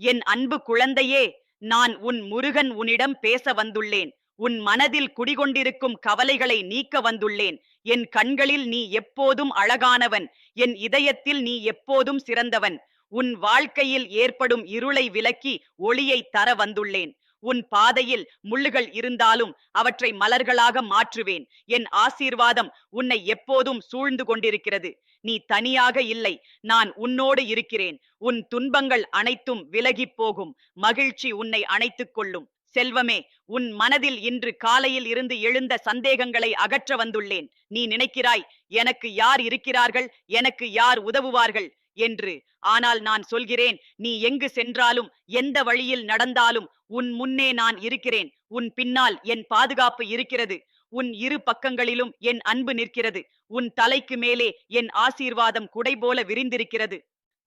என் அன்பு குழந்தையே நான் உன் முருகன் உன்னிடம் பேச வந்துள்ளேன். உன் மனதில் குடிகொண்டிருக்கும் கவலைகளை நீக்க வந்துள்ளேன். என் கண்களில் நீ எப்போதும் அழகானவன். என் இதயத்தில் நீ எப்போதும் சிறந்தவன். உன் வாழ்க்கையில் ஏற்படும் இருளை விலக்கி ஒளியை தர வந்துள்ளேன். உன் பாதையில் முள்ளுகள் இருந்தாலும் அவற்றை மலர்களாக மாற்றுவேன். என் ஆசீர்வாதம் உன்னை எப்போதும் சூழ்ந்து கொண்டிருக்கிறது. நீ தனியாக இல்லை நான் உன்னோடு இருக்கிறேன். உன் துன்பங்கள் அனைத்தும் விலகிப் போகும். மகிழ்ச்சி உன்னை அணைத்துக் கொள்ளும். செல்வமே உன் மனதில் இன்று காலையில் இருந்து எழுந்த சந்தேகங்களை அகற்ற வந்துள்ளேன். நீ நினைக்கிறாய் எனக்கு யார் இருக்கிறார்கள்? எனக்கு யார் உதவுவார்கள்? என்று. ஆனால் நான் சொல்கிறேன் நீ எங்கு சென்றாலும் எந்த வழியில் நடந்தாலும் உன் முன்னே நான் இருக்கிறேன். உன் பின்னால் என் பாதுகாப்பு இருக்கிறது. உன் இரு பக்கங்களிலும் என் அன்பு நிற்கிறது. உன் தலைக்கு மேலே என் ஆசீர்வாதம் குடை போல விரிந்திருக்கிறது.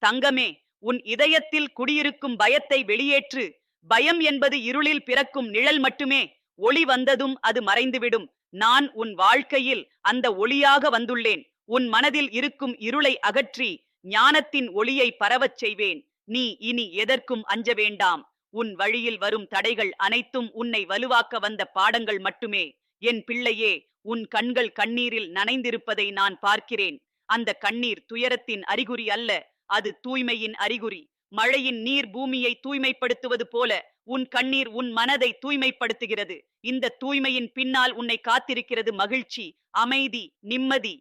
தங்கமே உன் இதயத்தில் குடியிருக்கும் பயத்தை வெளியேற்று. பயம் என்பது இருளில் பிறக்கும் நிழல் மட்டுமே. ஒளி வந்ததும் அது மறைந்துவிடும். நான் உன் வாழ்க்கையில் அந்த ஒளியாக வந்துள்ளேன். உன் மனதில் இருக்கும் இருளை அகற்றி ஞானத்தின் ஒளியை பரவச் செய்வேன். நீ இனி எதற்கும் அஞ்ச வேண்டாம். உன் வழியில் வரும் தடைகள் அனைத்தும் உன்னை வலுவாக்க வந்த பாடங்கள் மட்டுமே. என் பிள்ளையே உன் கண்கள் கண்ணீரில் நனைந்திருப்பதை நான் பார்க்கிறேன். அந்த கண்ணீர் துயரத்தின் அறிகுறி அல்ல அது தூய்மையின் அறிகுறி. மழையின் நீர் பூமியை தூய்மைப்படுத்துவது போல உன் கண்ணீர் உன் மனதை தூய்மைப்படுத்துகிறது. இந்த தூய்மையின் பின்னால் உன்னை காத்திருக்கிறது மகிழ்ச்சி அமைதி நிம்மதி.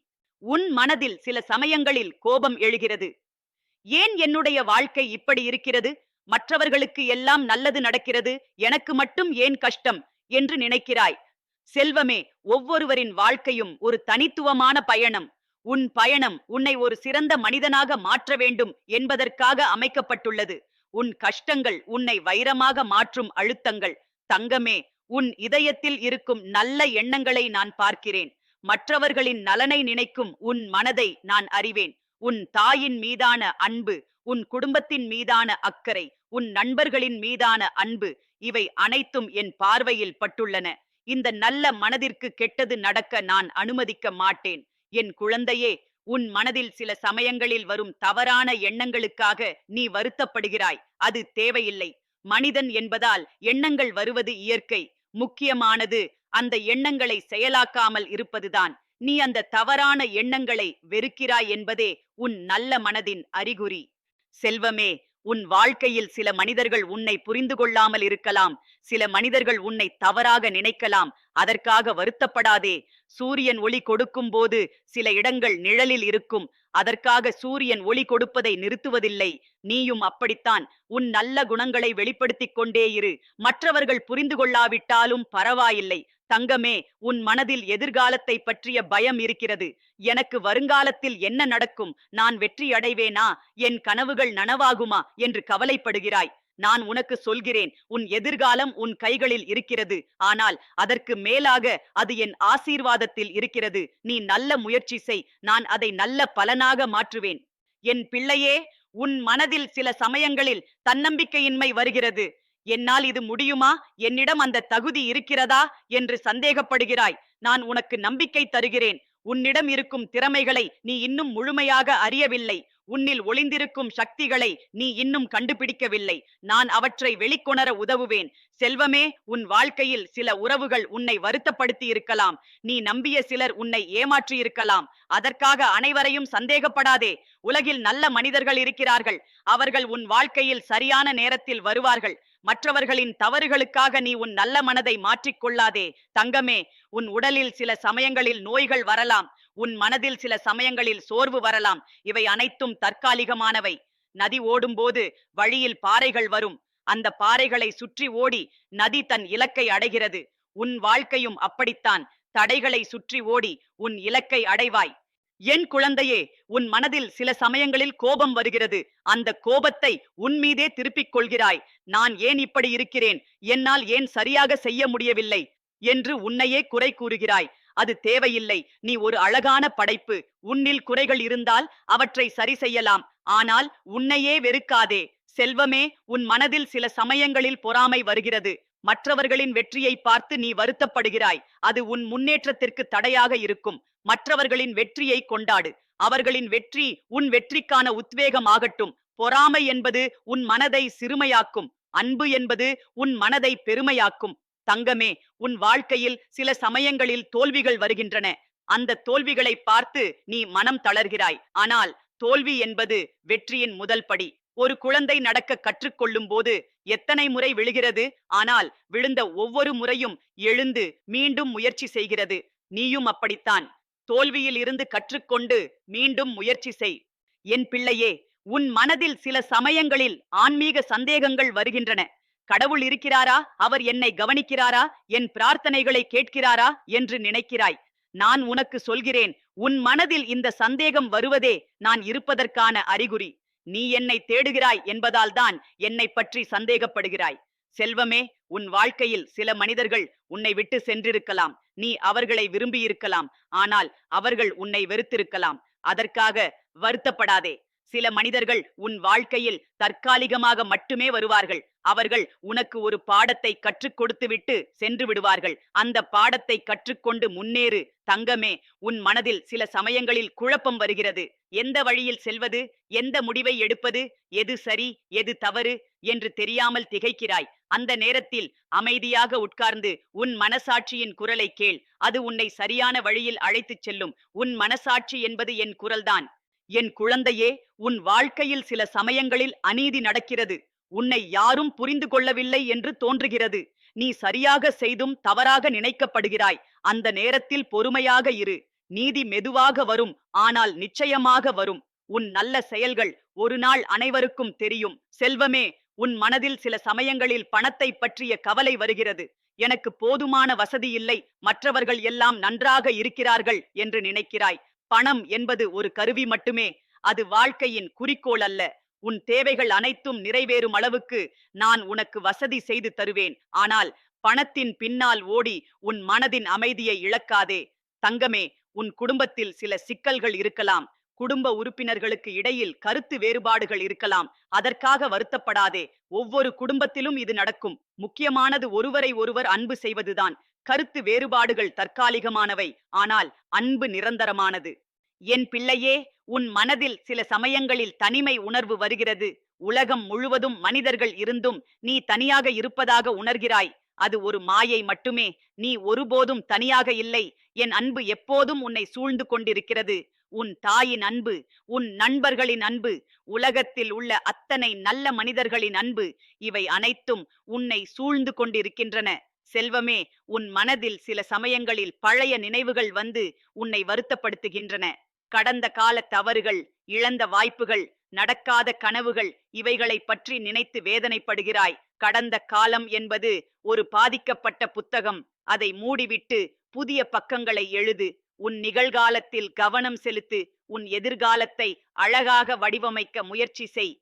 உன் மனதில் சில சமயங்களில் கோபம் எழுகிறது. ஏன் என்னுடைய வாழ்க்கை இப்படி இருக்கிறது? மற்றவர்களுக்கு எல்லாம் நல்லது நடக்கிறது. எனக்கு மட்டும் ஏன் கஷ்டம்? என்று நினைக்கிறாய். செல்வமே ஒவ்வொருவரின் வாழ்க்கையும் ஒரு தனித்துவமான பயணம். உன் பயணம் உன்னை ஒரு சிறந்த மனிதனாக மாற்ற வேண்டும் என்பதற்காக அமைக்கப்பட்டுள்ளது. உன் கஷ்டங்கள் உன்னை வைரமாக மாற்றும் அழுத்தங்கள். தங்கமே உன் இதயத்தில் இருக்கும் நல்ல எண்ணங்களை நான் பார்க்கிறேன். மற்றவர்களின் நலனை நினைக்கும் உன் மனதை நான் அறிவேன். உன் தாயின் மீதான அன்பு உன் குடும்பத்தின் மீதான அக்கறை உன் நண்பர்களின் மீதான அன்பு இவை அனைத்தும் என் பார்வையில் பட்டுள்ளன. இந்த நல்ல மனதிற்கு கெட்டது நடக்க நான் அனுமதிக்க மாட்டேன். என் குழந்தையே உன் மனதில் சில சமயங்களில் வரும் தவறான எண்ணங்களுக்காக நீ வருத்தப்படுகிறாய். அது தேவையில்லை. மனிதன் என்பதால் எண்ணங்கள் வருவது இயற்கை. முக்கியமானது அந்த எண்ணங்களை செயலாக்காமல் இருப்பதுதான். நீ அந்த தவறான எண்ணங்களை வெறுக்கிறாய் என்பதே உன் நல்ல மனதின் அறிகுறி. செல்வமே உன் வாழ்க்கையில் சில மனிதர்கள் உன்னை புரிந்து கொள்ளாமல் இருக்கலாம். சில மனிதர்கள் உன்னை தவறாக நினைக்கலாம். அதற்காக வருத்தப்படாதே. சூரியன் ஒளி கொடுக்கும் போது சில இடங்கள் நிழலில் இருக்கும். அதற்காக சூரியன் ஒளி கொடுப்பதை நிறுத்துவதில்லை. நீயும் அப்படித்தான். உன் நல்ல குணங்களை வெளிப்படுத்திக் கொண்டே இரு. மற்றவர்கள் புரிந்து கொள்ளாவிட்டாலும் பரவாயில்லை. தங்கமே உன் மனதில் எதிர்காலத்தை பற்றிய பயம் இருக்கிறது. எனக்கு வருங்காலத்தில் என்ன நடக்கும்? நான் வெற்றி அடைவேனா? என் கனவுகள் நனவாகுமா? என்று கவலைப்படுகிறாய். நான் உனக்கு சொல்கிறேன் உன் எதிர்காலம் உன் கைகளில் இருக்கிறது. ஆனால் அதற்கு மேலாக அது என் ஆசீர்வாதத்தில் இருக்கிறது. நீ நல்ல முயற்சி செய். நான் அதை நல்ல பலனாக மாற்றுவேன். என் பிள்ளையே உன் மனதில் சில சமயங்களில் தன்னம்பிக்கையின்மை வருகிறது. என்னால் இது முடியுமா? என்னிடம் அந்த தகுதி இருக்கிறதா? என்று சந்தேகப்படுகிறாய். நான் உனக்கு நம்பிக்கை தருகிறேன். உன்னிடம் இருக்கும் திறமைகளை நீ இன்னும் முழுமையாக அறியவில்லை. உன்னில் ஒளிந்திருக்கும் சக்திகளை நீ இன்னும் கண்டுபிடிக்கவில்லை. நான் அவற்றை வெளிக்கொணர உதவுவேன். செல்வமே உன் வாழ்க்கையில் சில உறவுகள் உன்னை வருத்தப்படுத்தி இருக்கலாம் நீ நம்பிய சிலர் உன்னை ஏமாற்றி இருக்கலாம் அதற்காக அனைவரையும் சந்தேகப்படாதே. உலகில் நல்ல மனிதர்கள் இருக்கிறார்கள். அவர்கள் உன் வாழ்க்கையில் சரியான நேரத்தில் வருவார்கள். மற்றவர்களின் தவறுகளுக்காக நீ உன் நல்ல மனதை மாற்றிக்கொள்ளாதே. தங்கமே உன் உடலில் சில சமயங்களில் நோய்கள் வரலாம். உன் மனதில் சில சமயங்களில் சோர்வு வரலாம். இவை அனைத்தும் தற்காலிகமானவை. நதி ஓடும்போது வழியில் பாறைகள் வரும். அந்த பாறைகளை சுற்றி ஓடி நதி தன் இலக்கை அடைகிறது. உன் வாழ்க்கையும் அப்படித்தான். தடைகளை சுற்றி ஓடி உன் இலக்கை அடைவாய். என் குழந்தையே உன் மனதில் சில சமயங்களில் கோபம் வருகிறது. அந்த கோபத்தை உன் மீதே திருப்பிக் கொள்கிறாய். நான் ஏன் இப்படி இருக்கிறேன்? என்னால் ஏன் சரியாக செய்ய முடியவில்லை? என்று உன்னையே குறை கூறுகிறாய். அது தேவையில்லை. நீ ஒரு அழகான படைப்பு. உன்னில் குறைகள் இருந்தால் அவற்றை சரி செய்யலாம். ஆனால் உன்னையே வெறுக்காதே. செல்வமே உன் மனதில் சில சமயங்களில் பொறாமை வருகிறது. மற்றவர்களின் வெற்றியை பார்த்து நீ வருத்தப்படுகிறாய். அது உன் முன்னேற்றத்திற்கு தடையாக இருக்கும். மற்றவர்களின் வெற்றியை கொண்டாடு. அவர்களின் வெற்றி உன் வெற்றிக்கான உத்வேகம் ஆகட்டும் பொறாமை என்பது உன் மனதை சிறுமையாக்கும். அன்பு என்பது உன் மனதை பெருமையாக்கும். தங்கமே உன் வாழ்க்கையில் சில சமயங்களில் தோல்விகள் வருகின்றன. அந்த தோல்விகளை பார்த்து நீ மனம் தளர்கிறாய். ஆனால் தோல்வி என்பது வெற்றியின் முதல் படி. ஒரு குழந்தை நடக்க கற்றுக்கொள்ளும் போது எத்தனை முறை விழுகிறது? ஆனால் விழுந்த ஒவ்வொரு முறையும் எழுந்து மீண்டும் முயற்சி செய்கிறது. நீயும் அப்படித்தான். தோல்வியில் இருந்து கற்றுக்கொண்டு மீண்டும் முயற்சி செய். என் பிள்ளையே உன் மனதில் சில சமயங்களில் ஆன்மீக சந்தேகங்கள் வருகின்றன. கடவுள் இருக்கிறாரா? அவர் என்னை கவனிக்கிறாரா? என் பிரார்த்தனைகளை கேட்கிறாரா? என்று நினைக்கிறாய். நான் உனக்கு சொல்கிறேன் உன் மனதில் இந்த சந்தேகம் வருவதே நான் இருப்பதற்கான அறிகுறி. நீ என்னை தேடுகிறாய் என்பதால் தான் என்னை பற்றி சந்தேகப்படுகிறாய். செல்வமே உன் வாழ்க்கையில் சில மனிதர்கள் உன்னை விட்டு சென்றிருக்கலாம். நீ அவர்களை விரும்பியிருக்கலாம். ஆனால் அவர்கள் உன்னை வெறுத்திருக்கலாம். அதற்காக வருத்தப்படாதே. சில மனிதர்கள் உன் வாழ்க்கையில் தற்காலிகமாக மட்டுமே வருவார்கள். அவர்கள் உனக்கு ஒரு பாடத்தை கற்றுக் கொடுத்துவிட்டு சென்று விடுவார்கள். அந்த பாடத்தை கற்றுக்கொண்டு முன்னேறு. தங்கமே உன் மனதில் சில சமயங்களில் குழப்பம் வருகிறது. எந்த வழியில் செல்வது? எந்த முடிவை எடுப்பது? எது சரி? எது தவறு? என்று தெரியாமல் திகைக்கிறாய். அந்த நேரத்தில் அமைதியாக உட்கார்ந்து உன் மனசாட்சியின் குரலை கேள். அது உன்னை சரியான வழியில் அழைத்துச் செல்லும். உன் மனசாட்சி என்பது என் குரல்தான். என் குழந்தையே உன் வாழ்க்கையில் சில சமயங்களில் அநீதி நடக்கிறது. உன்னை யாரும் புரிந்து கொள்ளவில்லை என்று தோன்றுகிறது. நீ சரியாக செய்தும் தவறாக நினைக்கப்படுகிறாய். அந்த நேரத்தில் பொறுமையாக இரு. நீதி மெதுவாக வரும் ஆனால் நிச்சயமாக வரும். உன் நல்ல செயல்கள் ஒரு நாள் அனைவருக்கும் தெரியும். செல்வமே உன் மனதில் சில சமயங்களில் பணத்தை பற்றிய கவலை வருகிறது. எனக்கு போதுமான வசதி இல்லை. மற்றவர்கள் எல்லாம் நன்றாக இருக்கிறார்கள் என்று நினைக்கிறாய். பணம் என்பது ஒரு கருவி மட்டுமே. அது வாழ்க்கையின் குறிக்கோள் அல்ல. உன் தேவைகள் அனைத்தும் நிறைவேறும் அளவுக்கு நான் உனக்கு வசதி செய்து தருவேன். ஆனால் பணத்தின் பின்னால் ஓடி உன் மனதின் அமைதியை இழக்காதே. தங்கமே உன் குடும்பத்தில் சில சிக்கல்கள் இருக்கலாம். குடும்ப உறுப்பினர்களுக்கு இடையில் கருத்து வேறுபாடுகள் இருக்கலாம். அதற்காக வருத்தப்படாதே. ஒவ்வொரு குடும்பத்திலும் இது நடக்கும். முக்கியமானது ஒருவரை ஒருவர் அன்பு செய்வதுதான். கருத்து வேறுபாடுகள் தற்காலிகமானவை ஆனால் அன்பு நிரந்தரமானது. என் பிள்ளையே உன் மனதில் சில சமயங்களில் தனிமை உணர்வு வருகிறது. உலகம் முழுவதும் மனிதர்கள் இருந்தும் நீ தனியாக இருப்பதாக உணர்கிறாய். அது ஒரு மாயை மட்டுமே. நீ ஒருபோதும் தனியாக இல்லை. என் அன்பு எப்போதும் உன்னை சூழ்ந்து கொண்டிருக்கிறது. உன் தாயின் அன்பு உன் நண்பர்களின் அன்பு உலகத்தில் உள்ள அத்தனை நல்ல மனிதர்களின் அன்பு இவை அனைத்தும் உன்னை சூழ்ந்து கொண்டிருக்கின்றன. செல்வமே உன் மனதில் சில சமயங்களில் பழைய நினைவுகள் வந்து உன்னை வருத்தப்படுத்துகின்றன. கடந்த கால தவறுகள் இழந்த வாய்ப்புகள் நடக்காத கனவுகள் இவைகளை பற்றி நினைத்து வேதனைப்படுகிறாய். கடந்த காலம் என்பது ஒரு பாதிக்கப்பட்ட புத்தகம். அதை மூடிவிட்டு புதிய பக்கங்களை எழுது. உன் நிகழ்காலத்தில் கவனம் செலுத்து. உன் எதிர்காலத்தை அழகாக வடிவமைக்க முயற்சி செய்.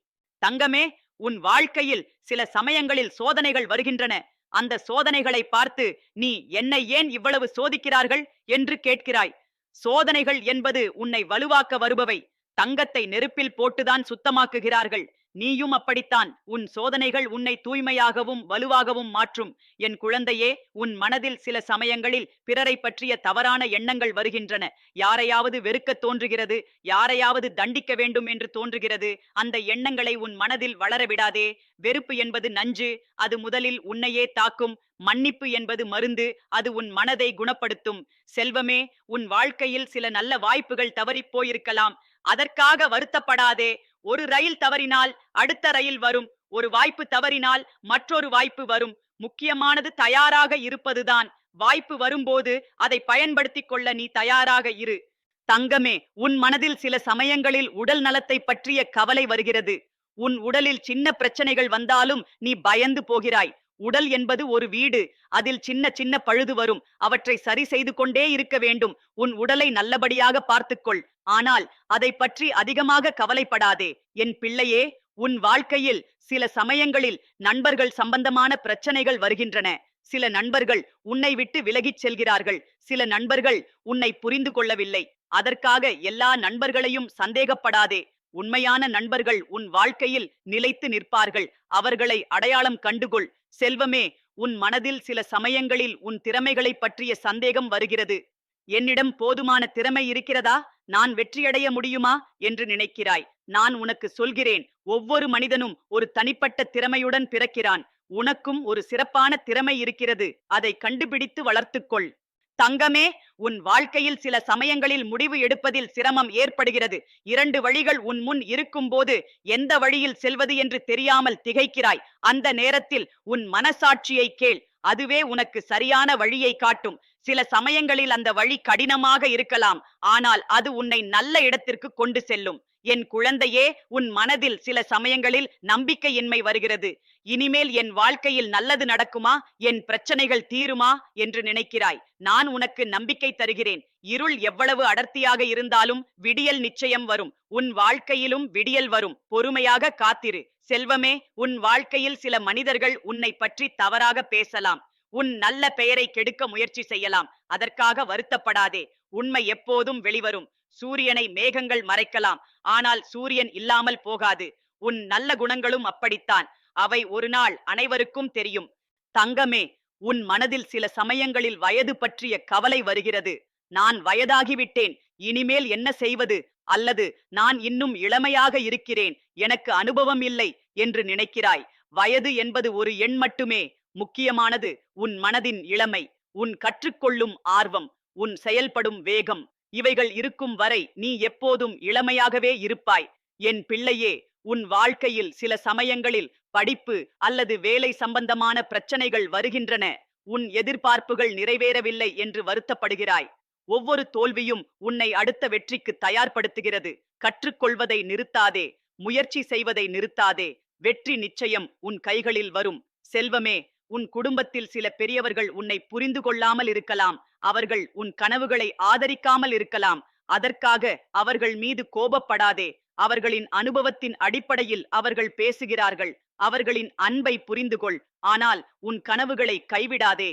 தங்கமே உன் வாழ்க்கையில் சில சமயங்களில் சோதனைகள் வருகின்றன. அந்த சோதனைகளை பார்த்து நீ என்னை ஏன் இவ்வளவு சோதிக்கிறார்கள்? என்று கேட்கிறாய். சோதனைகள் என்பது உன்னை வலுவாக்க வருபவை. தங்கத்தை நெருப்பில் போட்டுதான் சுத்தமாக்குகிறார்கள். நீயும் அப்படித்தான். உன் சோதனைகள் உன்னை தூய்மையாகவும் வலுவாகவும் மாற்றும். என் குழந்தையே உன் மனதில் சில சமயங்களில் பிறரை பற்றிய தவறான எண்ணங்கள் வருகின்றன. யாரையாவது வெறுக்க தோன்றுகிறது யாரையாவது தண்டிக்க வேண்டும் என்று தோன்றுகிறது. அந்த எண்ணங்களை உன் மனதில் வளர விடாதே. வெறுப்பு என்பது நஞ்சு அது முதலில் உன்னையே தாக்கும். மன்னிப்பு என்பது மருந்து அது உன் மனதை குணப்படுத்தும். செல்வமே உன் வாழ்க்கையில் சில நல்ல வாய்ப்புகள் தவறிப் போயிருக்கலாம். அதற்காக வருத்தப்படாதே. ஒரு ரயில் தவறினால் அடுத்த ரயில் வரும் ஒரு வாய்ப்பு தவறினால் மற்றொரு வாய்ப்பு வரும். முக்கியமானது தயாராக இருப்பதுதான். வாய்ப்பு வரும்போது அதை பயன்படுத்திக் கொள்ள நீ தயாராக இரு. தங்கமே உன் மனதில் சில சமயங்களில் உடல் நலத்தை பற்றிய கவலை வருகிறது. உன் உடலில் சின்ன பிரச்சனைகள் வந்தாலும் நீ பயந்து போகிறாய். உடல் என்பது ஒரு வீடு. அதில் சின்ன சின்ன பழுது வரும். அவற்றை சரி செய்து கொண்டே இருக்க வேண்டும். உன் உடலை நல்லபடியாக பார்த்துக்கொள். ஆனால் அதை பற்றி அதிகமாக கவலைப்படாதே. என் பிள்ளையே உன் வாழ்க்கையில் சில சமயங்களில் நண்பர்கள் சம்பந்தமான பிரச்சனைகள் வருகின்றன. சில நண்பர்கள் உன்னை விட்டு விலகிச் செல்கிறார்கள். சில நண்பர்கள் உன்னை புரிந்து கொள்ளவில்லை. அதற்காக எல்லா நண்பர்களையும் சந்தேகப்படாதே. உண்மையான நண்பர்கள் உன் வாழ்க்கையில் நிலைத்து நிற்பார்கள். அவர்களை அடையாளம் கண்டுகொள். செல்வமே உன் மனதில் சில சமயங்களில் உன் திறமைகளை பற்றிய சந்தேகம் வருகிறது. என்னிடம் போதுமான திறமை இருக்கிறதா? நான் வெற்றியடைய முடியுமா? என்று நினைக்கிறாய். நான் உனக்கு சொல்கிறேன் ஒவ்வொரு மனிதனும் ஒரு தனிப்பட்ட திறமையுடன் பிறக்கிறான். உனக்கும் ஒரு சிறப்பான திறமை இருக்கிறது. அதை கண்டுபிடித்து வளர்த்துக்கொள் தங்கமே உன் வாழ்க்கையில் சில சமயங்களில் முடிவு எடுப்பதில் சிரமம் ஏற்படுகிறது. இரண்டு வழிகள் உன் முன் இருக்கும்போது எந்த வழியில் செல்வது என்று தெரியாமல் திகைக்கிறாய். அந்த நேரத்தில் உன் மனசாட்சியை கேள். அதுவே உனக்கு சரியான வழியை காட்டும். சில சமயங்களில் அந்த வழி கடினமாக இருக்கலாம். ஆனால் அது உன்னை நல்ல இடத்திற்கு கொண்டு செல்லும். என் குழந்தையே உன் மனதில் சில சமயங்களில் நம்பிக்கையின்மை வருகிறது. இனிமேல் என் வாழ்க்கையில் நல்லது நடக்குமா? என் பிரச்சனைகள் தீருமா? என்று நினைக்கிறாய். நான் உனக்கு நம்பிக்கை தருகிறேன். இருள் எவ்வளவு அடர்த்தியாக இருந்தாலும் விடியல் நிச்சயம் வரும். உன் வாழ்க்கையிலும் விடியல் வரும். பொறுமையாக காத்திரு. செல்வமே உன் வாழ்க்கையில் சில மனிதர்கள் உன்னை பற்றி தவறாக பேசலாம். உன் நல்ல பெயரை கெடுக்க முயற்சி செய்யலாம். அதற்காக வருத்தப்படாதே. உண்மை எப்போதும் வெளிவரும். சூரியனை மேகங்கள் மறைக்கலாம். ஆனால் சூரியன் இல்லாமல் போகாது. உன் நல்ல குணங்களும் அப்படித்தான். அவை ஒரு நாள் அனைவருக்கும் தெரியும். தங்கமே உன் மனதில் சில சமயங்களில் வயது பற்றிய கவலை வருகிறது. நான் வயதாகிவிட்டேன். இனிமேல் என்ன செய்வது? அல்லது நான் இன்னும் இளமையாக இருக்கிறேன். எனக்கு அனுபவம் இல்லை என்று நினைக்கிறாய். வயது என்பது ஒரு எண் மட்டுமே. முக்கியமானது உன் மனதின் இளமை. உன் கற்றுக்கொள்ளும் ஆர்வம். உன் செயல்படும் வேகம். இவைகள் இருக்கும் வரை நீ எப்போதும் இளமையாகவே இருப்பாய். என் பிள்ளையே உன் வாழ்க்கையில் சில சமயங்களில் படிப்பு அல்லது வேலை சம்பந்தமான பிரச்சனைகள் வருகின்றன. உன் எதிர்பார்ப்புகள் நிறைவேறவில்லை என்று வருத்தப்படுகிறாய். ஒவ்வொரு தோல்வியும் உன்னை அடுத்த வெற்றிக்கு தயார்படுத்துகிறது. கற்றுக்கொள்வதை நிறுத்தாதே முயற்சி செய்வதை நிறுத்தாதே. வெற்றி நிச்சயம் உன் கைகளில் வரும். செல்வமே உன் குடும்பத்தில் சில பெரியவர்கள் உன்னை புரிந்து கொள்ளாமல் இருக்கலாம். அவர்கள் உன் கனவுகளை ஆதரிக்காமல் இருக்கலாம். அதற்காக அவர்கள் மீது கோபப்படாதே. அவர்களின் அனுபவத்தின் அடிப்படையில் அவர்கள் பேசுகிறார்கள். அவர்களின் அன்பை புரிந்து கொள். ஆனால் உன் கனவுகளை கைவிடாதே.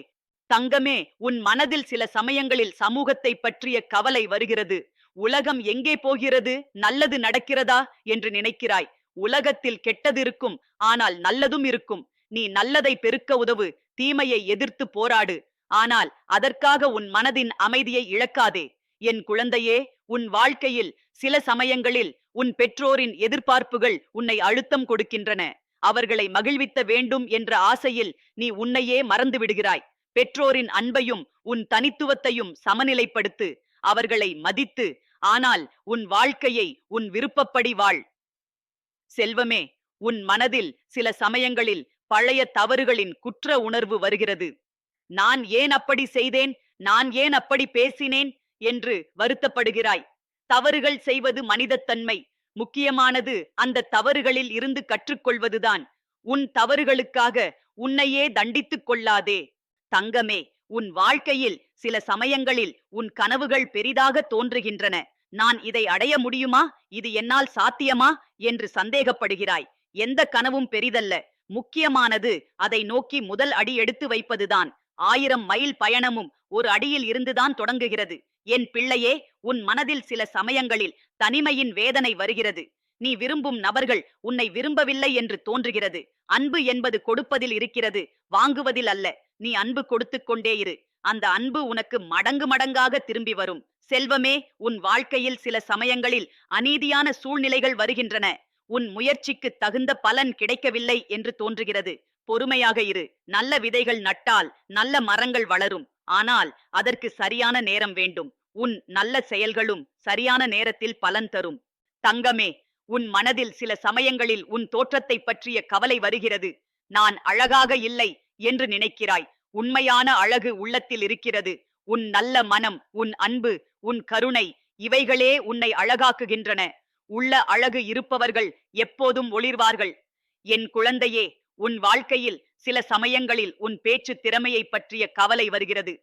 தங்கமே உன் மனதில் சில சமயங்களில் சமூகத்தை பற்றிய கவலை வருகிறது. உலகம் எங்கே போகிறது? நல்லது நடக்கிறதா? என்று நினைக்கிறாய். உலகத்தில் கெட்டது இருக்கும் ஆனால் நல்லதும் இருக்கும். நீ நல்லதை பெருக்க உதவு தீமையை எதிர்த்து போராடு. ஆனால் அதற்காக உன் மனதின் அமைதியை இழக்காதே. என் குழந்தையே உன் வாழ்க்கையில் சில சமயங்களில் உன் பெற்றோரின் எதிர்பார்ப்புகள் உன்னை அழுத்தம் கொடுக்கின்றன. அவர்களை மகிழ்வித்த வேண்டும் என்ற ஆசையில் நீ உன்னையே மறந்து விடுகிறாய் பெற்றோரின் அன்பையும் உன் தனித்துவத்தையும் சமநிலைப்படுத்து. அவர்களை மதித்து ஆனால் உன் வாழ்க்கையை உன் விருப்பப்படி வாழ். செல்வமே உன் மனதில் சில சமயங்களில் பழைய தவறுகளின் குற்ற உணர்வு வருகிறது. நான் ஏன் அப்படி செய்தேன்? நான் ஏன் அப்படி பேசினேன்? என்று வருத்தப்படுகிறாய். தவறுகள் செய்வது மனிதத்தன்மை. முக்கியமானது அந்த தவறுகளில் இருந்து கற்றுக்கொள்வதுதான். உன் தவறுகளுக்காக உன்னையே தண்டித்துக் கொள்ளாதே. தங்கமே உன் வாழ்க்கையில் சில சமயங்களில் உன் கனவுகள் பெரிதாக தோன்றுகின்றன. நான் இதை அடைய முடியுமா? இது என்னால் சாத்தியமா? என்று சந்தேகப்படுகிறாய். எந்த கனவும் பெரிதல்ல. முக்கியமானது. அதை நோக்கி முதல் அடி எடுத்து வைப்பதுதான். ஆயிரம் மைல் பயணமும் ஒரு அடியில் இருந்துதான் தொடங்குகிறது. என் பிள்ளையே உன் மனதில் சில சமயங்களில் தனிமையின் வேதனை வருகிறது. நீ விரும்பும் நபர்கள் உன்னை விரும்பவில்லை என்று தோன்றுகிறது. அன்பு என்பது கொடுப்பதில் இருக்கிறது வாங்குவதில் அல்ல. நீ அன்பு கொடுத்துக் கொண்டே இரு. அந்த அன்பு உனக்கு மடங்கு மடங்காக திரும்பி வரும். செல்வமே உன் வாழ்க்கையில் சில சமயங்களில் அநீதியான சூழ்நிலைகள் வருகின்றன. உன் முயற்சிக்கு தகுந்த பலன் கிடைக்கவில்லை என்று தோன்றுகிறது. பொறுமையாக இரு. நல்ல விதைகள் நட்டால் நல்ல மரங்கள் வளரும். ஆனால் அதற்கு சரியான நேரம் வேண்டும். உன் நல்ல செயல்களும் சரியான நேரத்தில் பலன் தரும். தங்கமே உன் மனதில் சில சமயங்களில் உன் தோற்றத்தை பற்றிய கவலை வருகிறது. நான் அழகாக இல்லை என்று நினைக்கிறாய். உண்மையான அழகு உள்ளத்தில் இருக்கிறது. உன் நல்ல மனம் உன் அன்பு உன் கருணை இவைகளே உன்னை அழகாக்குகின்றன. உள்ள அழகு இருப்பவர்கள் எப்போதும் ஒளிர்வார்கள். என் குழந்தையே உன் வாழ்க்கையில் சில சமயங்களில் உன் பேச்சு திறமையை பற்றிய கவலை வருகிறது.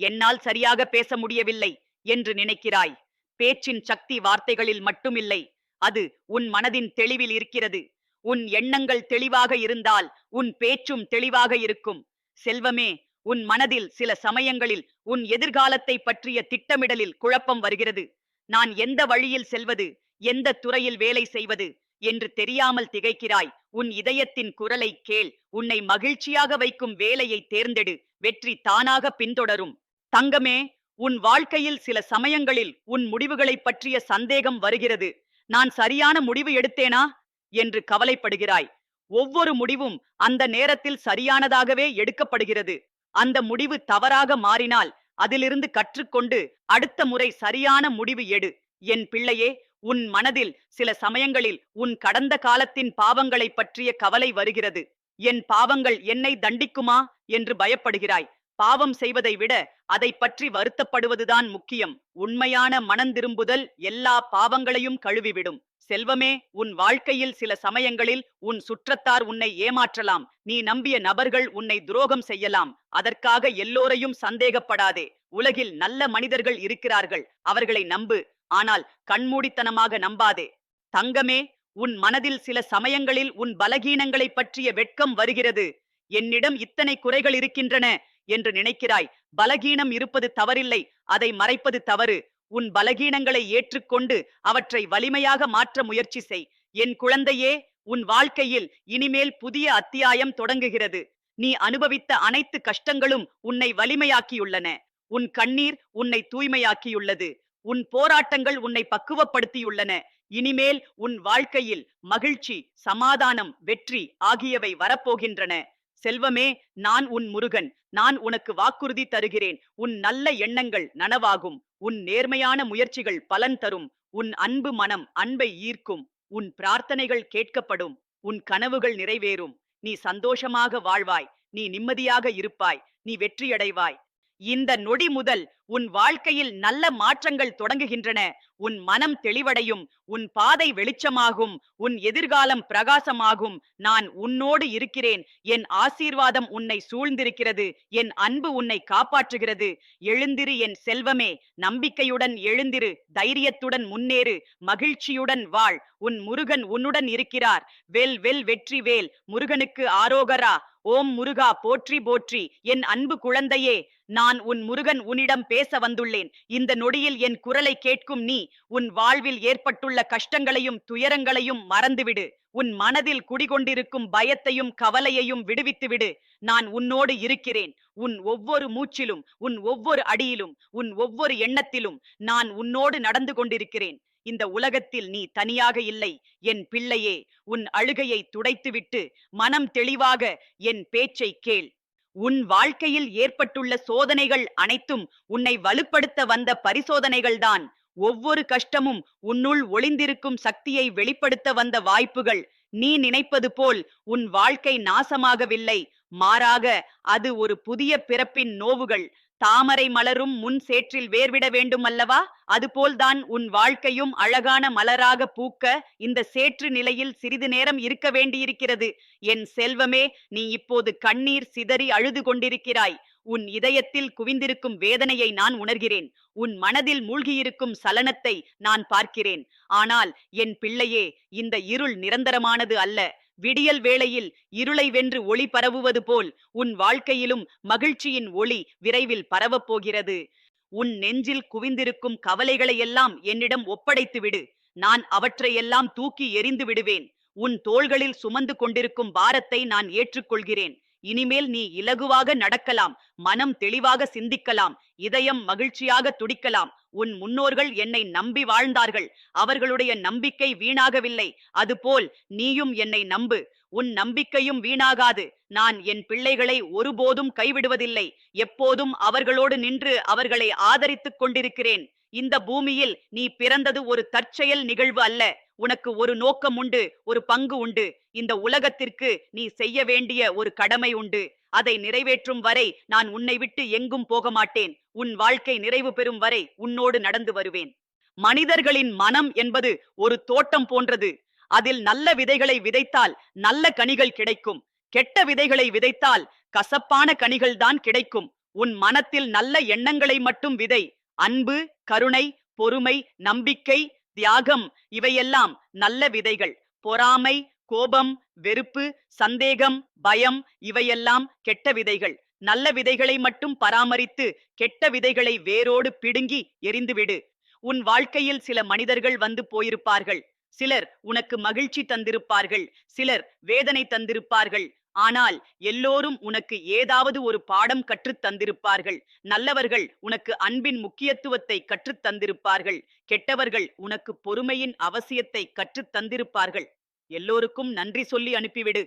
என்னால் சரியாக பேச முடியவில்லை என்று நினைக்கிறாய். பேச்சின் சக்தி வார்த்தைகளில் மட்டுமில்லை. அது உன் மனதின் தெளிவில் இருக்கிறது. உன் எண்ணங்கள் தெளிவாக இருந்தால் உன் பேச்சும் தெளிவாக இருக்கும். செல்வமே உன் மனதில் சில சமயங்களில் உன் எதிர்காலத்தை பற்றிய திட்டமிடலில் குழப்பம் வருகிறது. நான் எந்த வழியில் செல்வது? எந்த துறையில் வேலை செய்வது என்று தெரியாமல் திகைக்கிறாய். உன் இதயத்தின் குரலை கேள். உன்னை மகிழ்ச்சியாக வைக்கும் வேலையை தேர்ந்தெடு. வெற்றி தானாக பின்தொடரும். தங்கமே உன் வாழ்க்கையில் சில சமயங்களில் உன் முடிவுகளைப் பற்றிய சந்தேகம் வருகிறது. நான் சரியான முடிவு எடுத்தேனா? என்று கவலைப்படுகிறாய். ஒவ்வொரு முடிவும் அந்த நேரத்தில் சரியானதாகவே எடுக்கப்படுகிறது. அந்த முடிவு தவறாக மாறினால் அதிலிருந்து கற்றுக்கொண்டு அடுத்த முறை சரியான முடிவு எடு. என் பிள்ளையே உன் மனதில் சில சமயங்களில் உன் கடந்த காலத்தின் பாவங்களைப் பற்றிய கவலை வருகிறது. என் பாவங்கள் என்னை தண்டிக்குமா? என்று பயப்படுகிறாய். பாவம் செய்வதை விட அதை பற்றி வருத்தப்படுவதுதான் முக்கியம். உண்மையான மனந்திரும்புதல் எல்லா பாவங்களையும் கழுவிவிடும். செல்வமே உன் வாழ்க்கையில் சில சமயங்களில் உன் சுற்றத்தார் உன்னை ஏமாற்றலாம். நீ நம்பிய நபர்கள் உன்னை துரோகம் செய்யலாம். அதற்காக எல்லோரையும் சந்தேகப்படாதே. உலகில் நல்ல மனிதர்கள் இருக்கிறார்கள். அவர்களை நம்பு. ஆனால் கண்மூடித்தனமாக நம்பாதே. தங்கமே உன் மனதில் சில சமயங்களில் உன் பலகீனங்களைப் பற்றிய வெட்கம் வருகிறது. என்னிடம் இத்தனை குறைகள் இருக்கின்றன என்று நினைக்கிறாய். பலகீனம் இருப்பது தவறில்லை அதை மறைப்பது தவறு. உன் பலகீனங்களை ஏற்றுக்கொண்டு அவற்றை வலிமையாக மாற்ற முயற்சி செய். என் குழந்தையே உன் வாழ்க்கையில் இனிமேல் புதிய அத்தியாயம் தொடங்குகிறது. நீ அனுபவித்த அனைத்து கஷ்டங்களும் உன்னை வலிமையாக்கியுள்ளன. உன் கண்ணீர் உன்னை தூய்மையாக்கியுள்ளது. உன் போராட்டங்கள் உன்னை பக்குவப்படுத்தியுள்ளன. இனிமேல் உன் வாழ்க்கையில் மகிழ்ச்சி சமாதானம் வெற்றி ஆகியவை வரப்போகின்றன. செல்வமே நான் உன் முருகன். நான் உனக்கு வாக்குறுதி தருகிறேன். உன் நல்ல எண்ணங்கள் நனவாகும். உன் நேர்மையான முயற்சிகள் பலன் தரும். உன் அன்பு மனம் அன்பை ஈர்க்கும். உன் பிரார்த்தனைகள் கேட்கப்படும். உன் கனவுகள் நிறைவேறும். நீ சந்தோஷமாக வாழ்வாய். நீ நிம்மதியாக இருப்பாய். நீ வெற்றியடைவாய். இந்த நொடி முதல் உன் வாழ்க்கையில் நல்ல மாற்றங்கள் தொடங்குகின்றன. உன் மனம் தெளிவடையும் உன் பாதை வெளிச்சமாகும் உன் எதிர்காலம் பிரகாசமாகும். நான் உன்னோடு இருக்கிறேன். என் ஆசீர்வாதம் உன்னை சூழ்ந்திருக்கிறது. என் அன்பு உன்னை காப்பாற்றுகிறது. எழுந்திரு என் செல்வமே. நம்பிக்கையுடன் எழுந்திரு. தைரியத்துடன் முன்னேறு. மகிழ்ச்சியுடன் வாழ். உன் முருகன் உன்னுடன் இருக்கிறார். வெல் வெல் வெற்றி வேல். முருகனுக்கு ஆரோகரா. ஓம் முருகா போற்றி போற்றி. என் அன்பு குழந்தையே நான் உன் முருகன் உன்னிடம் பேச வந்துள்ளேன். இந்த நொடியில் என் குரலை கேட்கும் நீ உன் வாழ்வில் ஏற்பட்டுள்ள கஷ்டங்களையும் துயரங்களையும் மறந்துவிடு. உன் மனதில் குடிகொண்டிருக்கும் பயத்தையும் கவலையையும் விடுவித்துவிடு நான் உன்னோடு இருக்கிறேன். உன் ஒவ்வொரு மூச்சிலும் உன் ஒவ்வொரு அடியிலும் உன் ஒவ்வொரு எண்ணத்திலும் நான் உன்னோடு நடந்து கொண்டிருக்கிறேன். இந்த உலகத்தில் நீ தனியாக இல்லை. என் பிள்ளையே உன் அழுகையை துடைத்துவிட்டு மனம் தெளிவாக என் பேச்சை கேள். உன் வாழ்க்கையில் ஏற்பட்டுள்ள சோதனைகள் அனைத்தும் உன்னை வலுப்படுத்த வந்த பரிசோதனைகள்தான். ஒவ்வொரு கஷ்டமும் உன்னுள் ஒளிந்திருக்கும் சக்தியை வெளிப்படுத்த வந்த வாய்ப்புகள். நீ நினைப்பது போல் உன் வாழ்க்கை நாசமாகவில்லை. மாறாக அது ஒரு புதிய பிறப்பின் நோவுகள். தாமரை மலரும் முன் சேற்றில் வேர்விட வேண்டும் அல்லவா அதுபோல்தான் உன் வாழ்க்கையும் அழகான மலராக பூக்க இந்த சேற்று நிலையில் சிறிது நேரம் இருக்க வேண்டியிருக்கிறது. என் செல்வமே நீ இப்போது கண்ணீர் சிதறி அழுது கொண்டிருக்கிறாய். உன் இதயத்தில் குவிந்திருக்கும் வேதனையை நான் உணர்கிறேன். உன் மனதில் மூழ்கியிருக்கும் சலனத்தை நான் பார்க்கிறேன். ஆனால் என் பிள்ளையே இந்த இருள் நிரந்தரமானது அல்ல. விடியல் வேளையில் இருளை வென்று ஒளி பரவுவது போல் உன் வாழ்க்கையிலும் மகிழ்ச்சியின் ஒளி விரைவில் பரவப் போகிறது. உன் நெஞ்சில் குவிந்திருக்கும் கவலைகளை எல்லாம் என்னிடம் ஒப்படைத்து விடு. நான் அவற்றையெல்லாம் தூக்கி எறிந்து விடுவேன். உன் தோள்களில் சுமந்து கொண்டிருக்கும் பாரத்தை நான் ஏற்றுக்கொள்கிறேன். இனிமேல் நீ இலகுவாக நடக்கலாம் மனம் தெளிவாக சிந்திக்கலாம் இதயம் மகிழ்ச்சியாக துடிக்கலாம். உன் முன்னோர்கள் என்னை நம்பி வாழ்ந்தார்கள். அவர்களுடைய நம்பிக்கை வீணாகவில்லை. அதுபோல் நீயும் என்னை நம்பு. உன் நம்பிக்கையும் வீணாகாது. நான் என் பிள்ளைகளை ஒருபோதும் கைவிடுவதில்லை. எப்போதும் அவர்களோடு நின்று அவர்களை ஆதரித்துக் கொண்டிருக்கிறேன். இந்த பூமியில் நீ பிறந்தது ஒரு தற்செயல் நிகழ்வு அல்ல. உனக்கு ஒரு நோக்கம் உண்டு ஒரு பங்கு உண்டு. இந்த உலகத்திற்கு நீ செய்ய வேண்டிய ஒரு கடமை உண்டு. அதை நிறைவேற்றும் வரை நான் உன்னை விட்டு எங்கும் போக மாட்டேன். உன் வாழ்க்கை நிறைவு பெறும் வரை உன்னோடு நடந்து வருவேன். மனிதர்களின் மனம் என்பது ஒரு தோட்டம் போன்றது. அதில் நல்ல விதைகளை விதைத்தால் நல்ல கனிகள் கிடைக்கும். கெட்ட விதைகளை விதைத்தால் கசப்பான கனிகள் தான் கிடைக்கும். உன் மனத்தில் நல்ல எண்ணங்களை மட்டும் விதை. அன்பு கருணை பொறுமை நம்பிக்கை தியாகம் இவையெல்லாம் நல்ல விதைகள். பொறாமை கோபம் வெறுப்பு சந்தேகம் பயம் இவையெல்லாம் கெட்ட விதைகள். நல்ல விதைகளை மட்டும் பராமரித்து கெட்ட விதைகளை வேரோடு பிடுங்கி எரிந்துவிடு உன் வாழ்க்கையில் சில மனிதர்கள் வந்து போயிருப்பார்கள். சிலர் உனக்கு மகிழ்ச்சி தந்திருப்பார்கள். சிலர் வேதனை தந்திருப்பார்கள். ஆனால் எல்லோரும் உனக்கு ஏதாவது ஒரு பாடம் கற்றுத் தந்திருப்பார்கள். நல்லவர்கள் உனக்கு அன்பின் முக்கியத்துவத்தை கற்றுத் தந்திருப்பார்கள். கெட்டவர்கள் உனக்கு பொறுமையின் அவசியத்தை கற்றுத் தந்திருப்பார்கள். எல்லோருக்கும் நன்றி சொல்லி அனுப்பிவிடு.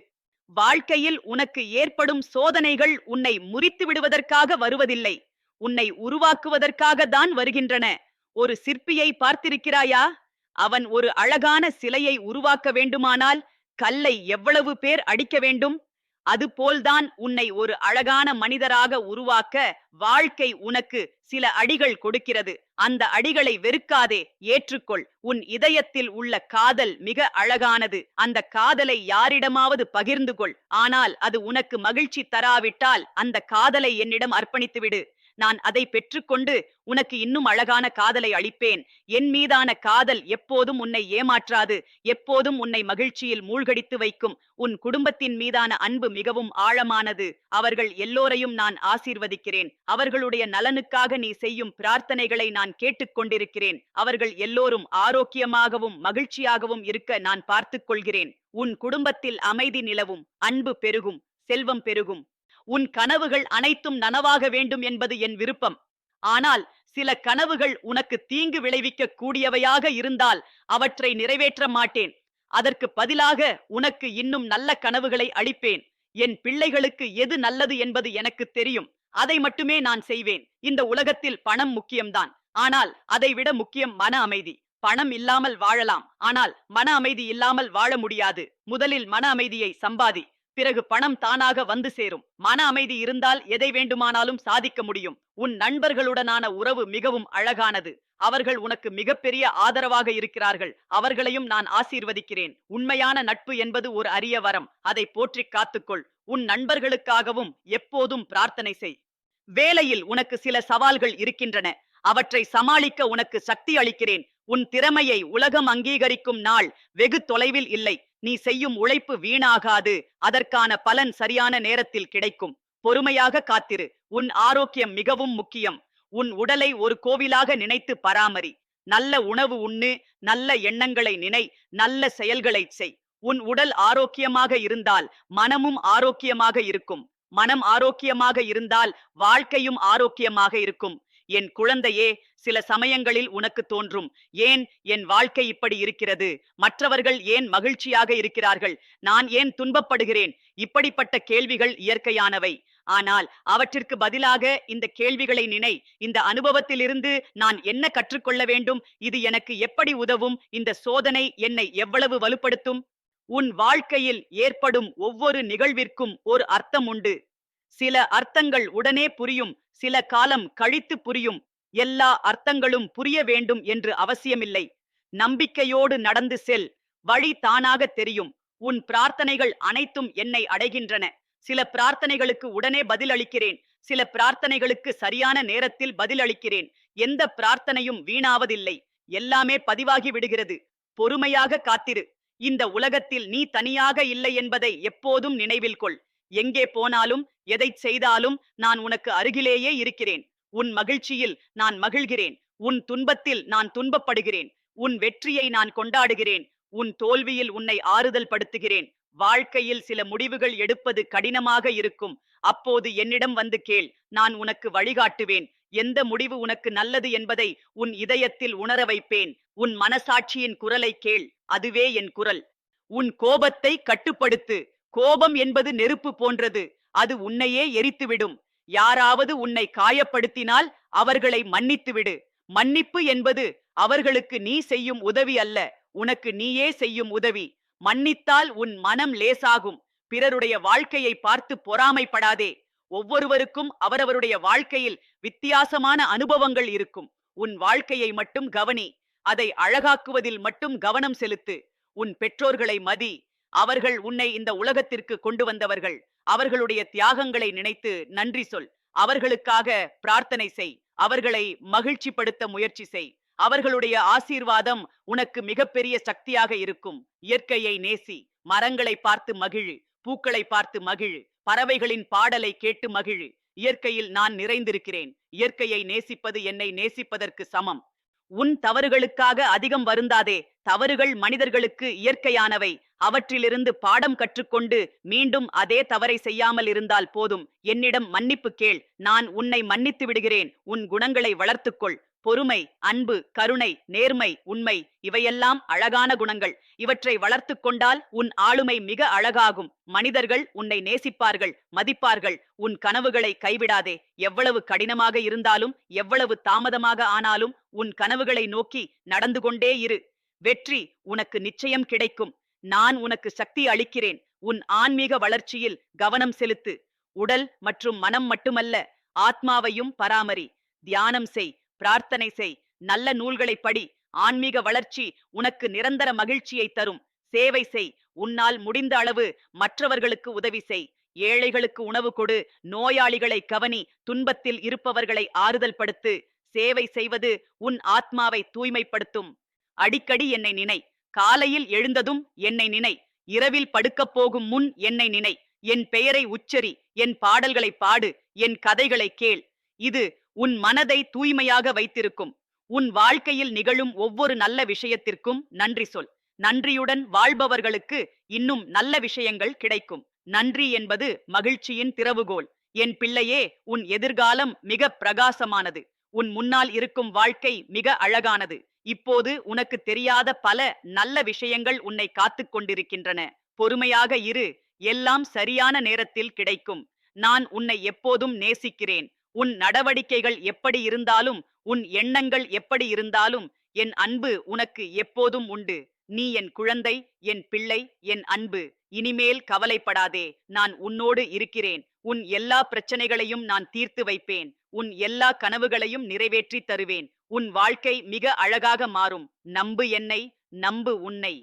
வாழ்க்கையில் உனக்கு ஏற்படும் சோதனைகள் உன்னை முறித்து விடுவதற்காக வருவதில்லை. உன்னை உருவாக்குவதற்காக தான் வருகின்றன. ஒரு சிற்பியை பார்த்திருக்கிறாயா? அவன் ஒரு அழகான சிலையை உருவாக்க வேண்டுமானால் கல்லை எவ்வளவு பேர் அடிக்க வேண்டும்? அதுபோல்தான் உன்னை ஒரு அழகான மனிதராக உருவாக்க வாழ்க்கை உனக்கு சில அடிகள் கொடுக்கிறது. அந்த அடிகளை வெறுக்காதே ஏற்றுக்கொள். உன் இதயத்தில் உள்ள காதல் மிக அழகானது. அந்த காதலை யாரிடமாவது பகிர்ந்து கொள் ஆனால் அது உனக்கு மகிழ்ச்சி தராவிட்டால் அந்த காதலை என்னிடம் அர்ப்பணித்துவிடு. நான் அதை பெற்றுக்கொண்டு உனக்கு இன்னும் அழகான காதலை அளிப்பேன். என் மீதான காதல் எப்போதும் உன்னை ஏமாற்றாது எப்போதும் உன்னை மகிழ்ச்சியில் மூழ்கடித்து வைக்கும். உன் குடும்பத்தின் மீதான அன்பு மிகவும் ஆழமானது. அவர்கள் எல்லோரையும் நான் ஆசீர்வதிக்கிறேன். அவர்களுடைய நலனுக்காக நீ செய்யும் பிரார்த்தனைகளை நான் கேட்டுக்கொண்டிருக்கிறேன். அவர்கள் எல்லோரும் ஆரோக்கியமாகவும் மகிழ்ச்சியாகவும் இருக்க நான் பார்த்துக் கொள்கிறேன் உன் குடும்பத்தில் அமைதி நிலவும் அன்பு பெருகும் செல்வம் பெருகும். உன் கனவுகள் அனைத்தும் நனவாக வேண்டும் என்பது என் விருப்பம். ஆனால் சில கனவுகள் உனக்கு தீங்கு விளைவிக்க கூடியவையாக இருந்தால் அவற்றை நிறைவேற்ற மாட்டேன். அதற்கு பதிலாக உனக்கு இன்னும் நல்ல கனவுகளை அளிப்பேன். என் பிள்ளைகளுக்கு எது நல்லது என்பது எனக்கு தெரியும். அதை மட்டுமே நான் செய்வேன். இந்த உலகத்தில் பணம் முக்கியம்தான். ஆனால் அதைவிட முக்கியம் மன அமைதி. பணம் இல்லாமல் வாழலாம். ஆனால் மன அமைதி இல்லாமல் வாழ முடியாது. முதலில் மன அமைதியை சம்பாதி. பிறகு பணம் தானாக வந்து சேரும். மன அமைதி இருந்தால் எதை வேண்டுமானாலும் சாதிக்க முடியும். உன் நண்பர்களுடனான உறவு மிகவும் அழகானது. அவர்கள் உனக்கு மிகப்பெரிய ஆதரவாக இருக்கிறார்கள். அவர்களையும் நான் ஆசீர்வதிக்கிறேன். உண்மையான நட்பு என்பது ஒரு அரிய வரம். அதை போற்றிக் காத்துக்கொள். உன் நண்பர்களுக்காகவும் எப்போதும் பிரார்த்தனை செய். வேலையில் உனக்கு சில சவால்கள் இருக்கின்றன. அவற்றை சமாளிக்க உனக்கு சக்தி அளிக்கிறேன். உன் திறமையை உலகம் அங்கீகரிக்கும் நாள் வெகு தொலைவில் இல்லை. நீ செய்யும் உழைப்பு வீணாகாது. அதற்கான பலன் சரியான நேரத்தில் கிடைக்கும். பொறுமையாக காத்திரு. உன் ஆரோக்கியம் மிகவும் முக்கியம். உன் உடலை ஒரு கோவிலாக நினைத்து பராமரி. நல்ல உணவு உண்ணு. நல்ல எண்ணங்களை நினை. நல்ல செயல்களை செய். உன் உடல் ஆரோக்கியமாக இருந்தால் மனமும் ஆரோக்கியமாக இருக்கும். மனம் ஆரோக்கியமாக இருந்தால் வாழ்க்கையும் ஆரோக்கியமாக இருக்கும். என் குழந்தையே சில சமயங்களில் உனக்கு தோன்றும் ஏன் என் வாழ்க்கை இப்படி இருக்கிறது? மற்றவர்கள் ஏன் மகிழ்ச்சியாக இருக்கிறார்கள்? நான் ஏன் துன்பப்படுகிறேன்? இப்படிப்பட்ட கேள்விகள் இயற்கையானவை. ஆனால் அவற்றிற்கு பதிலாக இந்த கேள்விகளை நினை இந்த அனுபவத்திலிருந்து நான் என்ன கற்றுக்கொள்ள வேண்டும்? இது எனக்கு எப்படி உதவும்? இந்த சோதனை என்னை எவ்வளவு வலுப்படுத்தும்? உன் வாழ்க்கையில் ஏற்படும் ஒவ்வொரு நிகழ்விற்கும் ஒரு அர்த்தம் உண்டு. சில அர்த்தங்கள் உடனே புரியும் சில காலம் கழித்து புரியும். எல்லா அர்த்தங்களும் புரிய வேண்டும் என்று அவசியமில்லை. நம்பிக்கையோடு நடந்து செல். வழி தானாக தெரியும். உன் பிரார்த்தனைகள் அனைத்தும் என்னை அடைகின்றன. சில பிரார்த்தனைகளுக்கு உடனே பதில் அளிக்கிறேன் சில பிரார்த்தனைகளுக்கு சரியான நேரத்தில் பதில் அளிக்கிறேன் எந்த பிரார்த்தனையும் வீணாவதில்லை. எல்லாமே பதிவாகி விடுகிறது. பொறுமையாக காத்திரு. இந்த உலகத்தில் நீ தனியாக இல்லை என்பதை எப்போதும் நினைவில் கொள். எங்கே போனாலும் எதைச் செய்தாலும் நான் உனக்கு அருகிலேயே இருக்கிறேன். உன் மகிழ்ச்சியில் நான் மகிழ்கிறேன். உன் துன்பத்தில் நான் துன்பப்படுகிறேன். உன் வெற்றியை நான் கொண்டாடுகிறேன். உன் தோல்வியில் உன்னை ஆறுதல் படுத்துகிறேன் வாழ்க்கையில் சில முடிவுகள் எடுப்பது கடினமாக இருக்கும். அப்போது என்னிடம் வந்து கேள். நான் உனக்கு வழிகாட்டுவேன். எந்த முடிவு உனக்கு நல்லது என்பதை உன் இதயத்தில் உணர வைப்பேன். உன் மனசாட்சியின் குரலை கேள். அதுவே என் குரல். உன் கோபத்தை கட்டுப்படுத்து. கோபம் என்பது நெருப்பு போன்றது. அது உன்னையே எரித்துவிடும். யாராவது உன்னை காயப்படுத்தினால் அவர்களை மன்னித்துவிடு மன்னிப்பு என்பது அவர்களுக்கு நீ செய்யும் உதவி அல்ல உனக்கு நீயே செய்யும் உதவி. மன்னித்தால் உன் மனம் லேசாகும். பிறருடைய வாழ்க்கையை பார்த்து பொறாமைப்படாதே. ஒவ்வொருவருக்கும் அவரவருடைய வாழ்க்கையில் வித்தியாசமான அனுபவங்கள் இருக்கும். உன் வாழ்க்கையை மட்டும் கவனி. அதை அழகாக்குவதில் மட்டும் கவனம் செலுத்து. உன் பெற்றோர்களை மதி. அவர்கள் உன்னை இந்த உலகத்திற்கு கொண்டு வந்தவர்கள். அவர்களுடைய தியாகங்களை நினைத்து நன்றி சொல். அவர்களுக்காக பிரார்த்தனை செய். அவர்களை மகிழ்ச்சிப்படுத்த முயற்சி செய். அவர்களுடைய ஆசீர்வாதம் உனக்கு மிகப்பெரிய சக்தியாக இருக்கும். இயற்கையை நேசி. மரங்களை பார்த்து மகிழு. பூக்களை பார்த்து மகிழு. பறவைகளின் பாடலை கேட்டு மகிழு. இயற்கையில் நான் நிறைந்திருக்கிறேன். இயற்கையை நேசிப்பது என்னை நேசிப்பதற்கு சமம். உன் தவறுகளுக்காக அதிகம் வருந்தாதே. தவறுகள் மனிதர்களுக்கு இயற்கையானவை. அவற்றிலிருந்து பாடம் கற்றுக்கொண்டு மீண்டும் அதே தவறை செய்யாமல் இருந்தால் போதும். என்னிடம் மன்னிப்பு கேள். நான் உன்னை மன்னித்து விடுகிறேன். உன் குணங்களை வளர்த்துக்கொள். பொறுமை அன்பு கருணை நேர்மை உண்மை இவையெல்லாம் அழகான குணங்கள். இவற்றை வளர்த்துக் கொண்டால் உன் ஆளுமை மிக அழகாகும். மனிதர்கள் உன்னை நேசிப்பார்கள் மதிப்பார்கள். உன் கனவுகளை கைவிடாதே. எவ்வளவு கடினமாக இருந்தாலும் எவ்வளவு தாமதமாக ஆனாலும் உன் கனவுகளை நோக்கி நடந்து கொண்டே இரு. வெற்றி உனக்கு நிச்சயம் கிடைக்கும். நான் உனக்கு சக்தி அளிக்கிறேன். உன் ஆன்மீக வளர்ச்சியில் கவனம் செலுத்து. உடல் மற்றும் மனம் மட்டுமல்ல ஆத்மாவையும் பராமரி. தியானம் செய். பிரார்த்தனை செய். நல்ல நூல்களை படி. ஆன்மீக வளர்ச்சி உனக்கு நிரந்தர மகிழ்ச்சியை தரும். சேவை செய். உன்னால் முடிந்த அளவு மற்றவர்களுக்கு உதவி செய். ஏழைகளுக்கு உணவு கொடு. நோயாளிகளை கவனி. துன்பத்தில் இருப்பவர்களை ஆறுதல் படுத்து. சேவை செய்வது உன் ஆத்மாவை தூய்மைப்படுத்தும். அடிக்கடி என்னை நினை. காலையில் எழுந்ததும் என்னை நினை. இரவில் படுக்கப் போகும் முன் என்னை நினை. என் பெயரை உச்சரி. என் பாடல்களை பாடு. என் கதைகளை கேள். இது உன் மனதை தூய்மையாக வைத்திருக்கும். உன் வாழ்க்கையில் நிகழும் ஒவ்வொரு நல்ல விஷயத்திற்கும் நன்றி சொல். நன்றியுடன் வாழ்பவர்களுக்கு இன்னும் நல்ல விஷயங்கள் கிடைக்கும். நன்றி என்பது மகிழ்ச்சியின் திறவுகோல். என் பிள்ளையே உன் எதிர்காலம் மிக பிரகாசமானது. உன் முன்னால் இருக்கும் வாழ்க்கை மிக அழகானது. இப்போது உனக்கு தெரியாத பல நல்ல விஷயங்கள் உன்னை காத்துக் கொண்டிருக்கின்றன. பொறுமையாக இரு. எல்லாம் சரியான நேரத்தில் கிடைக்கும். நான் உன்னை எப்போதும் நேசிக்கிறேன். உன் நடவடிக்கைகள் எப்படி இருந்தாலும் உன் எண்ணங்கள் எப்படி இருந்தாலும் என் அன்பு உனக்கு எப்போதும் உண்டு. நீ என் குழந்தை என் பிள்ளை என் அன்பு. இனிமேல் கவலைப்படாதே நான் உன்னோடு இருக்கிறேன். உன் எல்லா பிரச்சனைகளையும் நான் தீர்த்து வைப்பேன். உன் எல்லா கனவுகளையும் நிறைவேற்றி தருவேன். உன் வாழ்க்கை மிக அழகாக மாறும். நம்பு என்னை நம்பு உன்னை.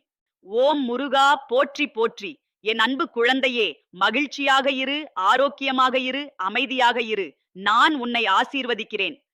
ஓம் முருகா போற்றி போற்றி. என் அன்பு குழந்தையே மகிழ்ச்சியாக இரு ஆரோக்கியமாக இரு அமைதியாக இரு. நான் உன்னை ஆசீர்வதிக்கிறேன்.